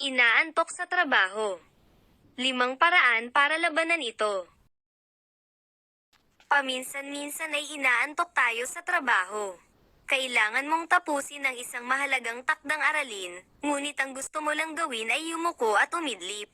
Inaantok sa trabaho. Limang paraan para labanan ito. Paminsan-minsan ay inaantok tayo sa trabaho. Kailangan mong tapusin ang isang mahalagang takdang aralin, ngunit ang gusto mo lang gawin ay yumuko at umidlip.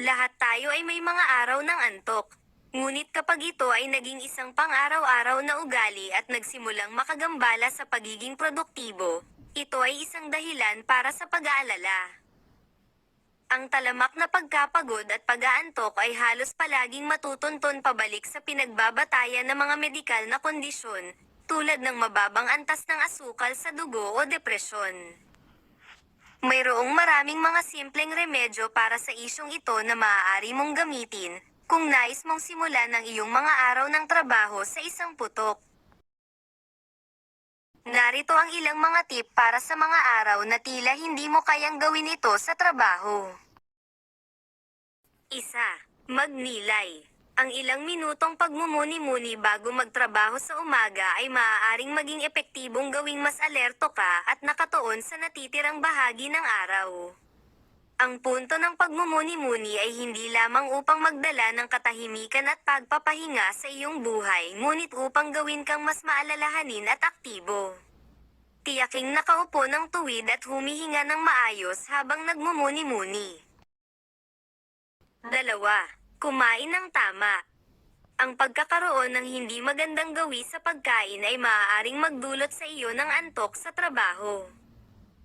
Lahat tayo ay may mga araw ng antok. Ngunit kapag ito ay naging isang pang-araw-araw na ugali at nagsimulang makagambala sa pagiging produktibo, ito ay isang dahilan para sa pag-aalala. Ang talamak na pagkapagod at pag-aantok ay halos palaging matutunton pabalik sa pinagbabatayan ng mga medikal na kondisyon, tulad ng mababang antas ng asukal sa dugo o depresyon. Mayroong maraming mga simpleng remedyo para sa isyong ito na maaari mong gamitin kung nais mong simulan ang iyong mga araw ng trabaho sa isang putok. Narito ang ilang mga tip para sa mga araw na tila hindi mo kayang gawin ito sa trabaho. Isa, magnilay. Ang ilang minutong pagmumuni-muni bago magtrabaho sa umaga ay maaaring maging epektibong gawing mas alerto ka at nakatuon sa natitirang bahagi ng araw. Ang punto ng pagmumuni-muni ay hindi lamang upang magdala ng katahimikan at pagpapahinga sa iyong buhay, ngunit upang gawin kang mas maalalahanin at aktibo. Tiyaking nakaupo ng tuwid at humihinga ng maayos habang nagmumuni-muni. Dalawa, kumain ng tama. Ang pagkakaroon ng hindi magandang gawi sa pagkain ay maaaring magdulot sa iyo ng antok sa trabaho.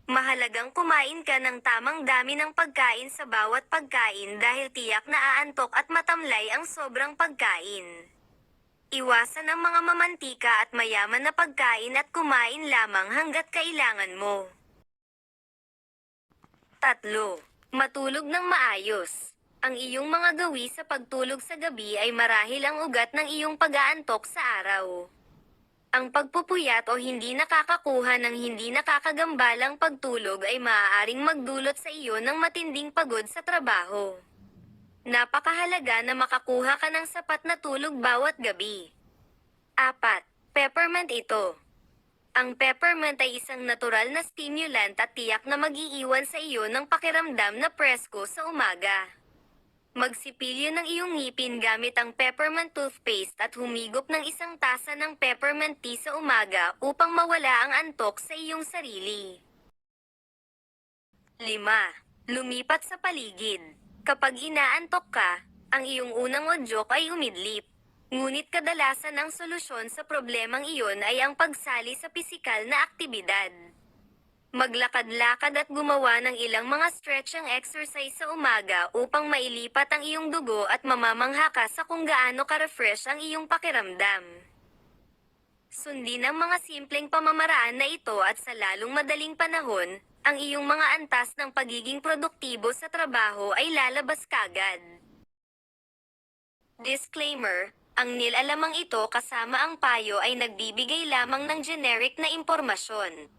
Mahalagang kumain ka ng tamang dami ng pagkain sa bawat pagkain dahil tiyak na aantok at matamlay ang sobrang pagkain. Iwasan ang mga mamantika at mayaman na pagkain at kumain lamang hanggat kailangan mo. Tatlo, matulog ng maayos. Ang iyong mga gawi sa pagtulog sa gabi ay marahil ang ugat ng iyong pag-aantok sa araw. Ang pagpupuyat o hindi nakakakuha ng hindi nakakagambalang pagtulog ay maaaring magdulot sa iyo ng matinding pagod sa trabaho. Napakahalaga na makakuha ka ng sapat na tulog bawat gabi. Apat, peppermint ito. Ang peppermint ay isang natural na stimulant at tiyak na mag-iiwan sa iyo ng pakiramdam na presko sa umaga. Magsipilyo ng iyong ngipin gamit ang peppermint toothpaste at humigop ng isang tasa ng peppermint tea sa umaga upang mawala ang antok sa iyong sarili. 5. Lumipat sa paligid. Kapag inaantok ka, ang iyong unang udyok ay umidlip. Ngunit kadalasan ang solusyon sa problemang iyon ay ang pagsali sa pisikal na aktibidad. Maglakad-lakad at gumawa ng ilang mga stretching exercise sa umaga upang mailipat ang iyong dugo at mamamangha ka sa kung gaano ka-refresh ang iyong pakiramdam. Sundin ang mga simpleng pamamaraan na ito at sa lalong madaling panahon, ang iyong mga antas ng pagiging produktibo sa trabaho ay lalabas kagad. Disclaimer, ang nilalamang ito kasama ang payo ay nagbibigay lamang ng generic na impormasyon.